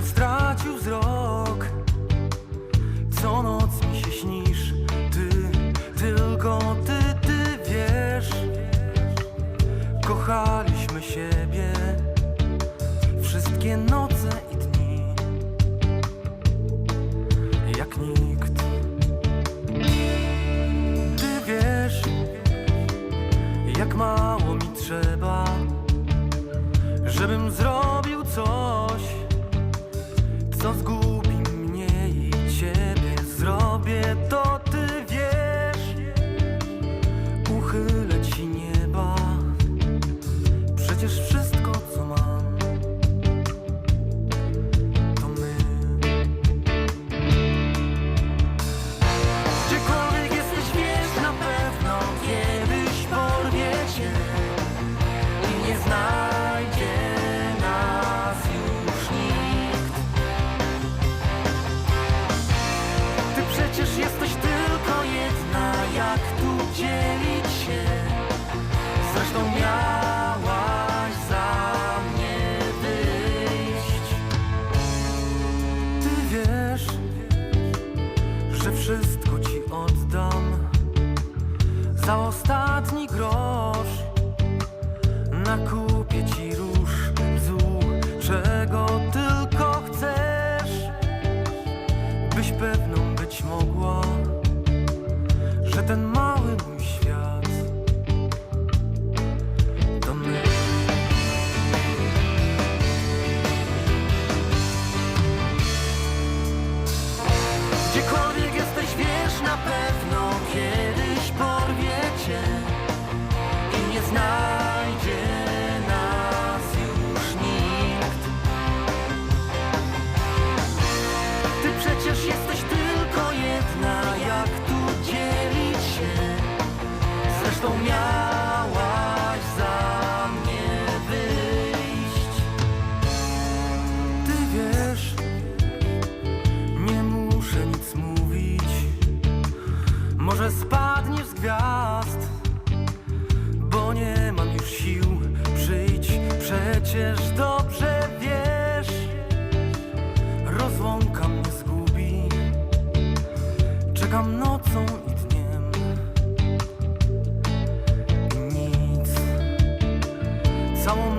Jakbym stracił wzrok. Co noc mi się śnisz Ty, tylko ty, ty wiesz. Kochaliśmy siebie Wszystkie noce i dni. Jak nikt. Ty wiesz Jak mało mi trzeba Żebym zrobił coś co zgubi za ostatni grosz. Nakupię ci róż bzu, czego tylko chcesz, byś pewną być mogła, że ten mały mój świat to my. Gdziekolwiek jesteś, wiesz na pewno znajdzie nas już nikt. Ty przecież jesteś tylko jedna Jak tu dzielić się. Zresztą miałaś za mnie wyjść. Ty wiesz nie muszę nic mówić. Może spadniesz z gwiazd, nie mam już sił. Przyjdź, przecież dobrze wiesz. Rozłąka mnie zgubi. Czekam nocą i dniem. I nic. Całą